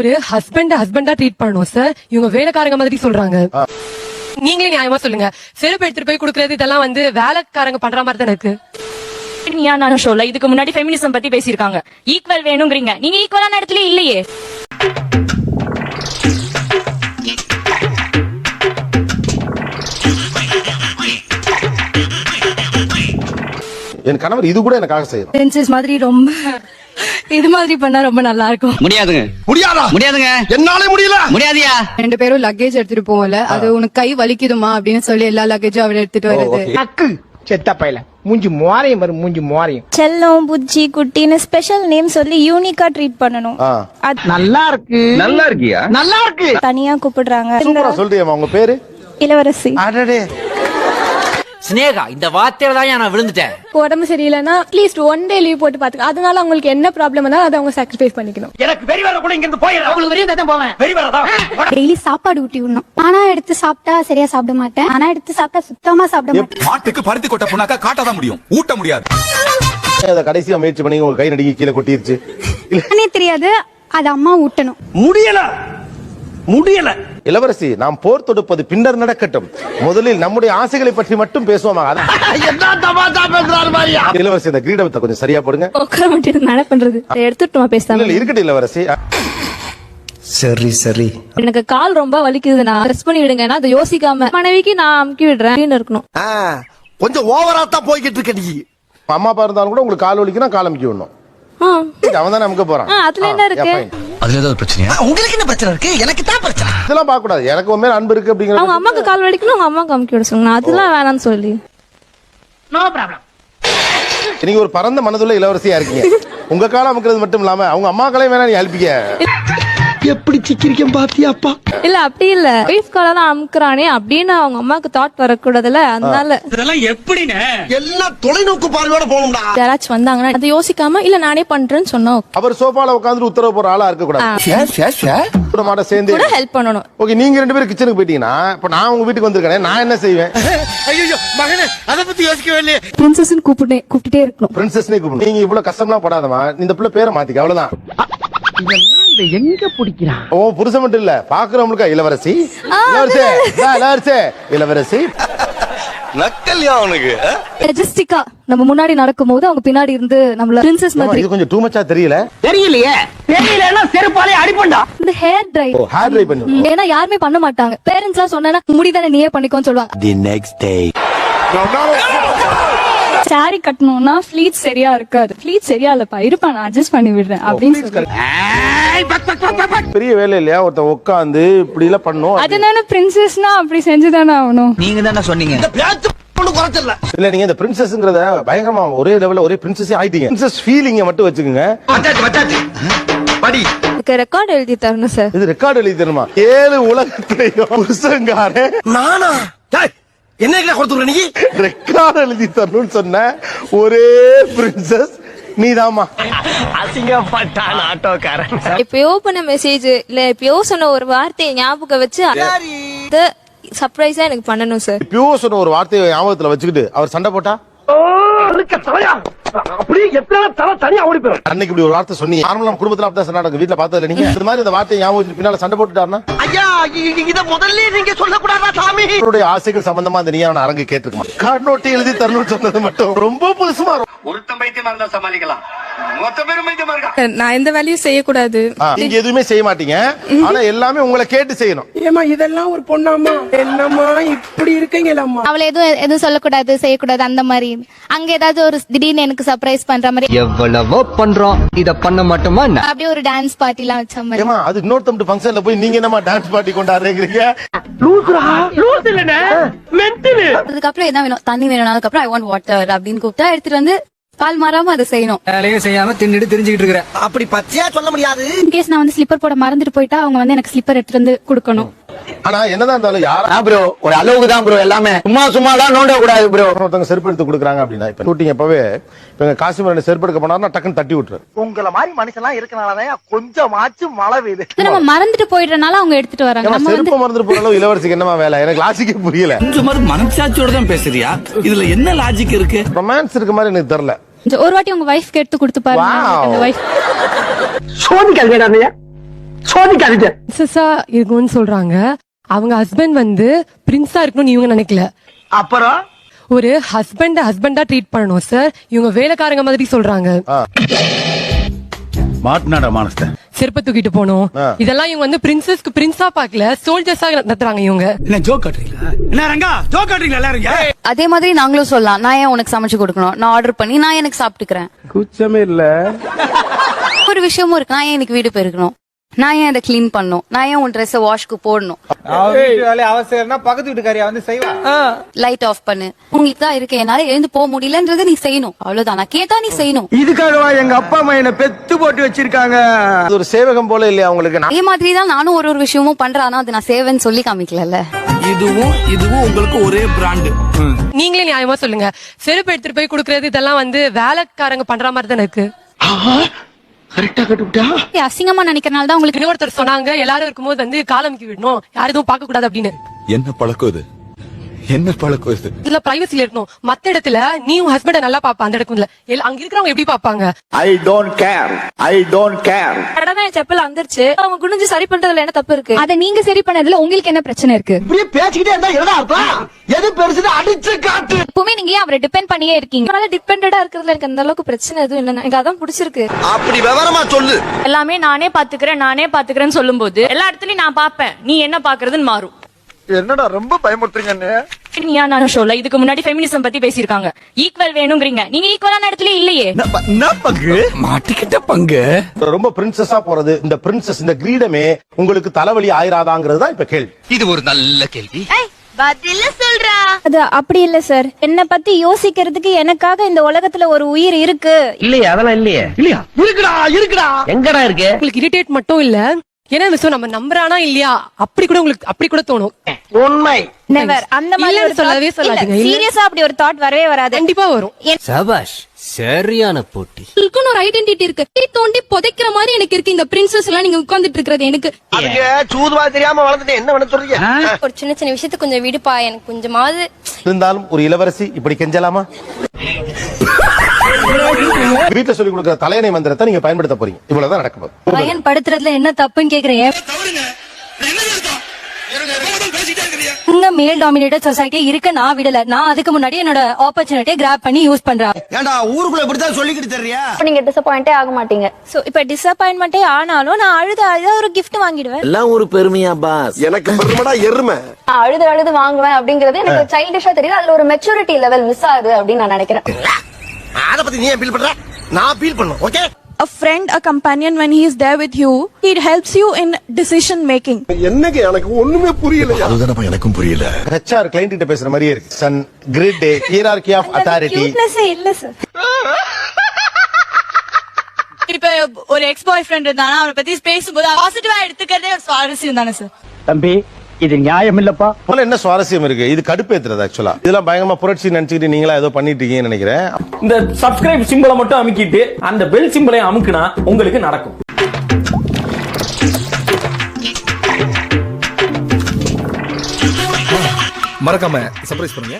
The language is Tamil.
ஒரு ஹஸ்பண்ட் ஹஸ்பண்டா ட்ரீட் பண்ணணும் சார் இவங்க வேலைக்காரங்க மாதிரி சொல்றாங்க. நீங்களே நியாயமா சொல்லுங்க. செருப்பு எடுத்துட்டு போய் குடுக்கறது இதெல்லாம் வந்து வேலைக்காரங்க பண்ற மாதிரி தானே இருக்கு? நீயா நானும் ஷோல இதுக்கு முன்னாடி ஃபெமினிசம் பத்தி பேசியிருக்காங்க. ஈக்குவல் வேணுங்கிறீங்க. நீங்க ஈக்குவலான இடத்துல இல்லையே. என் கணவர் இது கூட எனக்காக பிரின்சஸ் மாதிரி ரொம்ப இது மாதிரி பண்ணா ரொம்ப நல்லா இருக்கும். முடியாதுங்க. முடியாதா? முடியாதுங்க. என்னாலே முடியல. முடியாதியா? ரெண்டு பேரும் லக்கேஜ் எடுத்துட்டு போகல. அது உனக்கு கை வலிக்குதுமா அப்படின்னு சொல்லி எல்லா லக்கேஜும் அவர் எடுத்துட்டு வருது அக்கு செத்த பையல. மூஞ்சி மோரையும் வரும் மூஞ்சி மோரையும். செல்லம் புச்சி குட்டின்னு ஸ்பெஷல் நேம் சொல்லி யூனிக்கா ட்ரீட் பண்ணணும். அது நல்லா இருக்கு நல்லா இருக்கியா நல்லா இருக்கு தனியா கூப்பிடுறாங்க. சூப்பரா சொல்றியம்மா உங்க பேரு? இளவரசி. அடடே. ஸ்னேகா இந்த வார்த்தையில தான் நான் விழுந்துட்டேன். உடம்பு சரியில்லைன்னா அட்லீஸ்ட் ஒன் டே லீவ் போட்டு பாத்துக்க அதனால அவங்களுக்கு என்ன ப்ராப்ளம் இருந்தாலும் அதை அவங்க சாக்ரிஃபைஸ் பண்ணிக்கணும். எனக்கு வெறி வர கூட இங்க இருந்து போயிடுறேன் அவங்களுக்கு வெறியும் தான் போவேன். வெறி வரதா? டெய்லி சாப்பாடு ஊட்டி விடணும். ஆனா எடுத்து சாப்பிட்டா சரியா சாப்பிட மாட்டேன். ஆனா எடுத்து சாப்பிட்டா சுத்தமா சாப்பிட மாட்டேன். மாட்டுக்கு பருத்தி கொட்டை புண்ணாக்கா காட்டாதான் முடியும். ஊட்ட முடியாது. அதை கடைசியா முயற்சி பண்ணி உங்க கை நடுங்கி கீழே கொட்டிருச்சு. தெரியாது அது அம்மா ஊட்டணும். முடியல. முடியல. இளவரசி நாம் போர் தொடுப்பது பின்னர் நடக்கட்டும். முதலில் நம்முடைய ஆசைகளை பற்றி மட்டும் பேசுவோமா. இளவரசி அந்த கிரீடத்தை கொஞ்சம் சரியா போடுங்க. உட்கார மாட்டேன் நான் என்ன பண்றது. எடுத்துட்டுமா பேசாம? இல்ல, இருக்கட்டும் இளவரசி. சரி சரி. எனக்கு கால் ரொம்ப வலிக்குது நான் ரெஸ்ட் பண்ணி விடுங்க அதை யோசிக்காம. மனைவிக்கு நான் அமுக்கி விடுறேன். இருக்கணும். கொஞ்சம் ஓவரா தான் போய்கிட்டு இருக்க நீ. அம்மா அப்பா இருந்தாலும் கூட உங்களுக்கு கால் வலிக்குன்னா கால் அமுக்கி விடணும். அவன் தானே அமுக்க போறான். அதுல என்ன இருக்கு? அதுல ஏதாவது பிரச்சனையா? உங்களுக்கு என்ன பிரச்சனை இருக்கு? எனக்கு தான் பிரச்சனை. இதெல்லாம் பார்க்க கூடாது எனக்கு உண்மையில அன்பு இருக்கு அவங்க அப்படிங்கிற அம்மாக்கு கால் வலிக்கணும் அவங்க அம்மாக்கு அமுக்கி விட சொல்லுங்க. அதெல்லாம் வேணாம்னு சொல்லி. நோ ப்ராப்ளம் நீங்க ஒரு பரந்த மனதுள்ள இளவரசியா இருக்கீங்க. உங்க காலம் அமுக்கிறது மட்டும் இல்லாம அவங்க அம்மா காலையும் வேணா நீ அழிப்பிக்க. எப்படி சிக்கிரிக்கம் பாத்தியாப்பா இல்ல அப்படி இல்ல. ஒய்ஃப் காலெல்லாம் அமுக்குறானே அப்படின்னு அவங்க அம்மாக்கு தாட் வரக்கூடாதுல அதனால எல்லாம் தொலைநோக்கு பார்வையோட போகணும்டா. யாராச்சும் வந்தாங்கன்னா அதை யோசிக்காம இல்ல நானே பண்றேன்னு சொன்னா அவர் சோஃபால உட்கார்ந்து உத்தரவு போற ஆளா இருக்க கூடாது கூட மாட்ட சேர்ந்து கூட ஹெல்ப் பண்ணணும். ஓகே நீங்க ரெண்டு பேரும் கிச்சனுக்கு போயிட்டீங்கன்னா இப்ப நான் உங்க வீட்டுக்கு வந்திருக்கேன் நான் என்ன செய்வேன்? ஐயோ மகனே அத பத்தி யோசிக்கவே இல்லையே. பிரின்சஸ் கூப்பிட்டே கூப்பிட்டுட்டே இருக்கணும். பிரின்சஸ்னே கூப்பிடும் நீங்க இவ்வளவு கஷ்டம்லாம் படாதமா இந்த பிள்ளை பேரை மாத்திக்க அவ்வளவுதான். இதை எங்க பிடிக்கிறான்? ஓ புருஷன் மட்டும் இல்ல. பாக்குறவங்களுக்கு இளவரசி? இளவரசி இளவரசி. இளவரசி. நக்கல்யா அவனுக்கு? மெஜஸ்டிக்கா நம்ம முன்னாடி நடக்கும்போது அவங்க பின்னாடி இருந்து நம்மள பிரின்சஸ் மாதிரி. இது கொஞ்சம் டூ மச்சா தெரியல. தெரியலையே. தெரியலன்னா செருப்பாலே அடிப்பண்டா இந்த ஹேர் ட்ரை ஓ ஹேர் ட்ரை பண்ணி. ஏன்னா யாருமே பண்ண மாட்டாங்க. பேரண்ட்ஸ் எல்லாம் சொன்னா முடிதானே நீயே பண்ணிக்கோன்னு சொல்லுவாங்க. தி நெக்ஸ்ட் டே சாரி கட்டணும்னா ஃபிளீட் சரியா இருக்காது. ஃபிளீட் சரியா இல்லப்பா இருப்பா நான் அட்ஜஸ்ட் பண்ணி விடுறேன் அப்படின்னு சொல்லி பெரிய வேலை இல்லையா? ஒருத்த உட்காந்து இப்படி எல்லாம் பண்ணும் அதனால பிரின்சஸ்னா அப்படி செஞ்சுதானே ஆகணும். நீங்க தானே சொன்னீங்க. இல்ல நீங்க இந்த பிரின்சஸ்ங்கிறத பயங்கரமா ஒரே லெவல்ல ஒரே பிரின்சஸே ஆயிட்டீங்க. பிரின்சஸ் ஃபீலிங்க மட்டும் வச்சுக்கோங்க. படி. இதுக்கு ரெக்கார்ட் எழுதி தரணும் சார் இது ரெக்கார்டு எழுதி தருமா ஏழு உலகத்திலையும் புருஷங்காரன் நானா? டேய், என்ன கொடுத்துற நீ? ரெக்கார்டு எழுதி தரணும்னு சொன்ன ஒரே பிரின்சஸ் நீதாம்மா. அசிங்கப்பட்டான் ஆட்டோக்காரன். எப்பயோ பண்ண மெசேஜ் இல்ல எப்பயோ சொன்ன ஒரு வார்த்தையை ஞாபகம் வச்சு சர்ப்ரைஸா எனக்கு பண்ணணும் சார். பியூ சொன்ன ஒரு வார்த்தையை ஞாபகத்துல வச்சுக்கிட்டு அவர் சண்டை போட்டா? அப்படியே எத்தனை தலை தனியா ஓடி போயிடும். அன்னைக்கு இப்படி ஒரு வார்த்தை சொன்னீங்க. நார்மலா குடும்பத்துல அப்படிதான் சண்டை நடக்கும் வீட்டுல பார்த்ததுல நீங்க இந்த மாதிரி இந்த வார்த்தையை ஞாபகம் வச்சுட்டு பின்னால சண்டை போட்டுட்டாருன்னா? ஐயா இ- இ- இத முதல்ல நீங்க சொல்லக்கூடாதா சாமி? அவருடைய ஆசைகள் சம்பந்தமா அந்த நீயான அரங்கு கேட்டிருக்குமா கார்டு நோட்டை எழுதி தரணும்னு சொன்னது மட்டும் ரொம்ப புதுசுமா இருக்கும். ஒருத்தன் பைத்தியமா இருந்தா சமாளிக்கலாம். மொத்த பேரும் பைத்தியமா இருக்கா? நான் எந்த வேலையும் செய்யக்கூடாது. நீங்க எதுவுமே செய்ய மாட்டீங்க. ஆனா எல்லாமே உங்களை கேட்டு செய்யணும். ஏமா இதெல்லாம் ஒரு பொண்ணாமா என்னம்மா இப்படி இருக்கீங்களம்மா? அவளை எதுவும் எதுவும் சொல்லக்கூடாது செய்யக்கூடாது அந்த மாதிரி. அங்க ஏதாவது ஒரு திடீர்னு எனக்கு சர்ப்ரைஸ் பண்ற மாதிரி. எவ்வளவோ பண்றோம். இத பண்ண மாட்டோமா அப்படியே ஒரு டான்ஸ் பார்ட்டி எல்லாம் வச்ச மாதிரி. ஏமா அது இன்னொருத்தம் ஃபங்க்ஷன்ல போய் நீங்க என்னமா டான்ஸ் பார்ட்டி கொண்டாடுறீங்க? லூசுரா லூசு இல்லனே மென்டலு அதுக்கப்புறம் என்ன வேணும்? தண்ணி வேணும் அதுக்கப்புறம் ஐ வாண்ட் வாட்டர் அப்படின்னு கூப்பிட்டா எடுத்துட்டு வந்து பால் மாறாம அதை செய்யணும். வேலையும் செய்யாம தின்னுட்டு தெரிஞ்சுக்கிட்டு இருக்கிற அப்படி பச்சையா சொல்ல முடியாது. இன்கேஸ் நான் வந்து ஸ்லிப்பர் போட மறந்துட்டு போயிட்டா அவங்க வந்து எனக்கு ஸ்லிப்பர் எடுத்துட்டு வந்து கொடுக்கணும். ஆனா என்னதான் இருந்தாலும் யாரா ப்ரோ ஒரு அளவுக்கு தான் ப்ரோ எல்லாமே. சும்மா சும்மா தான் நோண்ட கூடாது ப்ரோ ஒருத்தவங்க செருப்பு எடுத்து கொடுக்குறாங்க அப்படின்னா இப்ப ஷூட்டிங் அப்பவே இப்ப எங்க காசிமர் ரெண்டு செருப்பு எடுக்க போனாருன்னா டக்குன்னு தட்டி விட்டுரு. உங்கள மாதிரி மனுஷன்லாம் இருக்கனாலதான் கொஞ்சமாச்சும் மழை பெய்யுது. நம்ம மறந்துட்டு போயிடுறனால அவங்க எடுத்துட்டு வராங்க. நம்ம செருப்பு மறந்துட்டு போற அளவு இளவரசிக்கு என்னமா வேலை? எனக்கு லாஜிக்கே புரியல. கொஞ்சம் மாதிரி மனசாட்சியோட தான் பேசுறியா? இதுல என்ன லாஜிக் இருக்கு? ரொமான்ஸ் இருக்க மாதிரி எனக்கு தெரியல. ஒரு வாட்டி உங்க வைஃப்க்கு எடுத்து கொடுத்து பாருங்க. வைஃப் சோதிக்காதீங்க சோதிக்காதீங்க. சொல்றாங்க. அவங்க ஹஸ்பண்ட் வந்து பிரின்ஸா இருக்கணும்னு இவங்க நினைக்கல. அப்புறம்? ஒரு ஹஸ்பண்ட் ஹஸ்பண்டா ட்ரீட் பண்ணணும் சார் இவங்க வேலைக்காரங்க மாதிரி சொல்றாங்க. மாட்டினாடா மானஸ்த செருப்பை தூக்கிட்டு போகணும். ஆ. இதெல்லாம் இவங்க வந்து பிரின்சஸ்க்கு பிரின்ஸா பாக்கல சோல்ஜர்ஸா நடத்துறாங்க இவங்க. என்ன ஜோக் காட்டுறீங்களா? என்ன ரங்கா? ஜோக் காட்டுறீங்களா எல்லாரும்? அதே மாதிரி நாங்களும் சொல்லலாம். நான் ஏன் உனக்கு சமைச்சு கொடுக்கணும்? நான் ஆர்டர் பண்ணி நான் எனக்கு சாப்பிட்டுக்கிறேன். குச்சமே இல்ல. ஒரு விஷயமும் இருக்கு. நான் ஏன் எனக்கு வீடு பெருக்கணும் நான் ஏன் அதை க்ளீன் பண்ணணும்? நான் ஏன் உன் ட்ரெஸ் வாஷ்க்கு போடணும்? அவசரம்னா பக்கத்து வீட்டுக்காரியா வந்து செய்வா? லைட் ஆஃப் பண்ணு. உங்களுக்கு தான் இருக்கு. என்னால எழுந்து போக முடியலன்றதை நீ செய்யணும். அவ்வளவுதான். நான் கேட்டா நீ செய்யணும். இதுக்காகவா எங்க அப்பா அம்மா என்ன பெத்து போட்டு வச்சிருக்காங்க? ஒரு சேவகம் போல இல்லையா உங்களுக்கு அதே மாதிரி தான் நானும் ஒரு ஒரு விஷயமும் பண்றேன். ஆனா அது நான் சேவன் சொல்லி காமிக்கல இதுவும் இதுவும் உங்களுக்கு ஒரே பிராண்டு நீங்களே நியாயமா சொல்லுங்க. செருப்பு எடுத்துட்டு போய் கொடுக்கறது இதெல்லாம் வந்து வேலைக்காரங்க பண்ற மாதிரி தானே இருக்கு? கரெக்டா கட்டுப்பிட்டா அசிங்கமா நினைக்கிறனால தான் உங்களுக்கு இன்னொருத்தர் சொன்னாங்க எல்லாரும் இருக்கும்போது வந்து காலமிக்கி விடணும் யாரும் எதுவும் பார்க்க கூடாது அப்படின்னு. என்ன பழக்கம் இது? என்ன பழக்கம் இது இதுல பிரைவசில இருக்கணும். மத்த இடத்துல நீ உன் ஹஸ்பண்ட நல்லா பாப்பா அந்த இடத்துல. இல்ல அங்க இருக்கிறவங்க எப்படி பாப்பாங்க? I don't care I don't care கடமை என் செப்பல் வந்துருச்சு அவங்க குனிஞ்சு சரி பண்றதுல என்ன தப்பு இருக்கு? அதை நீங்க சரி பண்ணதுல உங்களுக்கு என்ன பிரச்சனை இருக்கு? இப்படியே பேசிக்கிட்டே இருந்தா என்னடா அர்த்தம்? எது பெருசுன்னு அடிச்சு காட்டு. எப்பவுமே நீங்க ஏன் அவரை டிபெண்ட் பண்ணியே இருக்கீங்க? அதனால டிபெண்டடா இருக்கிறதுல எனக்கு அந்த அளவுக்கு பிரச்சனை எதுவும் இல்லைன்னா எனக்கு அதான் பிடிச்சிருக்கு. அப்படி விவரமா சொல்லு. எல்லாமே நானே பாத்துக்கிறேன் நானே பாத்துக்கிறேன்னு சொல்லும்போது எல்லா இடத்துலயும் நான் பாப்பேன். நீ என்ன பாக்குறதுன்னு மாறும். என்னடா ரொம்ப பயமுறுத்துறீங்க நானும் ஷோல இதுக்கு முன்னாடி ஃபெமினிசம் பத்தி பேசியிருக்காங்க. ஈக்குவல் வேணுங்கிறீங்க. நீங்க ஈக்குவலான இடத்துல இல்லையே. என்ன பங்கு? மாட்டிக்கிட்ட பங்கு. ரொம்ப பிரின்சஸா போறது இந்த பிரின்சஸ் இந்த கிரீடமே உங்களுக்கு தலைவலி ஆயிராதாங்கிறது தான் இப்ப கேள்வி. இது ஒரு நல்ல கேள்வி. அது அப்படி இல்ல சார் என்ன பத்தி யோசிக்கிறதுக்கு எனக்காக இந்த உலகத்துல ஒரு உயிர் இருக்கு. இல்லையா அதெல்லாம் இல்லையே. இல்லையா? இருக்குடா இருக்குடா. எங்கடா இருக்கு? உங்களுக்கு இரிட்டேட் மட்டும் இல்ல. ஏன்னா விஷயம் நம்ம நம்புறானா இல்லையா? அப்படி கூட உங்களுக்கு அப்படி கூட தோணும். உண்மை. நெவர் அந்த மாதிரி சொல்லவே சொல்லாதீங்க. சீரியஸா அப்படி ஒரு தாட் வரவே வராது. கண்டிப்பா வரும். சபாஷ் சரியான போட்டி. ஒரு ஐடென்டிட்டி இருக்கு. தீ தோண்டி புதைக்கிற மாதிரி எனக்கு இருக்கு. இந்த பிரின்சஸ் எல்லாம் நீங்க உட்கார்ந்துட்டு இருக்கிறது எனக்கு. அதுக்கு சூதுவா தெரியாம வளர்ந்துட்டு என்ன பண்ண சொல்றீங்க? ஒரு சின்ன சின்ன விஷயத்துக்கு கொஞ்சம் விடுப்பா. எனக்கு கொஞ்சமாவது இருந்தாலும் ஒரு இளவரசி இப்படி கெஞ்சலாமா? வீட்டுல சொல்லி கொடுக்கிற தலையணை மந்திரத்தை நீங்க பயன்படுத்த போறீங்க. இவ்வளவுதான் நடக்க போகுது. பையன் படுத்துறதுல என்ன தப்புன்னு கேக்குறேன் இந்த மேல் டாமினேட்டட் சொசைட்டி இருக்க நான் விடல. நான் அதுக்கு முன்னாடி என்னோட ஆப்பர்ச்சுனிட்டியை கிராப் பண்ணி யூஸ் பண்றேன். ஏண்டா ஊருக்குள்ள இப்படித்தான் சொல்லிக்கிட்டு தெரியா நீங்க டிசப்பாயிண்டே ஆக மாட்டீங்க. சோ இப்ப டிசப்பாயின்மெண்டே ஆனாலும் நான் அழுது அழுத ஒரு gift வாங்கிடுவேன். எல்லாம் ஒரு பெருமையா பாஸ் எனக்கு பெருமடா எருமை. அழுது அழுது வாங்குவேன் அப்படிங்கறது எனக்கு சைல்டிஷா தெரியுது. அதுல ஒரு மெச்சூரிட்டி லெவல் மிஸ் ஆகுது அப்படின்னு நான் நினைக்கிறேன். அத பத்தி நீ ஏன் ஃபீல் பண்ற? நான் ஃபீல் பண்ணும் okay a friend a companion when he is there with you it helps you in decision making. என்னங்க எனக்கு ஒண்ணுமே புரியல அதுதானப்பா எனக்கும் புரியல. ஹெச்ஆர் கிளைண்ட் கிட்ட பேசுற மாதிரியே இருக்கு. சன் கிரிட் ஹியரார்கி ஆஃப் அத்தாரிட்டி கியூட்னஸே இல்ல சார் இப்ப ஒரு எக்ஸ் பாய் ஃப்ரெண்ட் இருந்தானா அவனை பத்தி பேசும்போது பாசிட்டிவா எடுத்துக்கிறதே ஒரு சுவாரஸ்யம் தானே சார் தம்பி இது நியாயம் இல்லப்பா போல என்ன சுவாரஸ்யம் இருக்கு? இது கடுப்பேத்துறது ஆக்சுவலா இதெல்லாம் பயங்கரமா புரட்சி நினைச்சுக்கிட்டு நீங்களா ஏதோ பண்ணிட்டு இருக்கீங்கன்னு நினைக்கிறேன். இந்த சப்ஸ்கிரைப் சிம்பிளை மட்டும் அமுக்கிட்டு அந்த பெல் சிம்பிளை அமுக்குனா உங்களுக்கு நடக்கும். மறக்காம சர்ப்ரைஸ் பண்ணுங்க.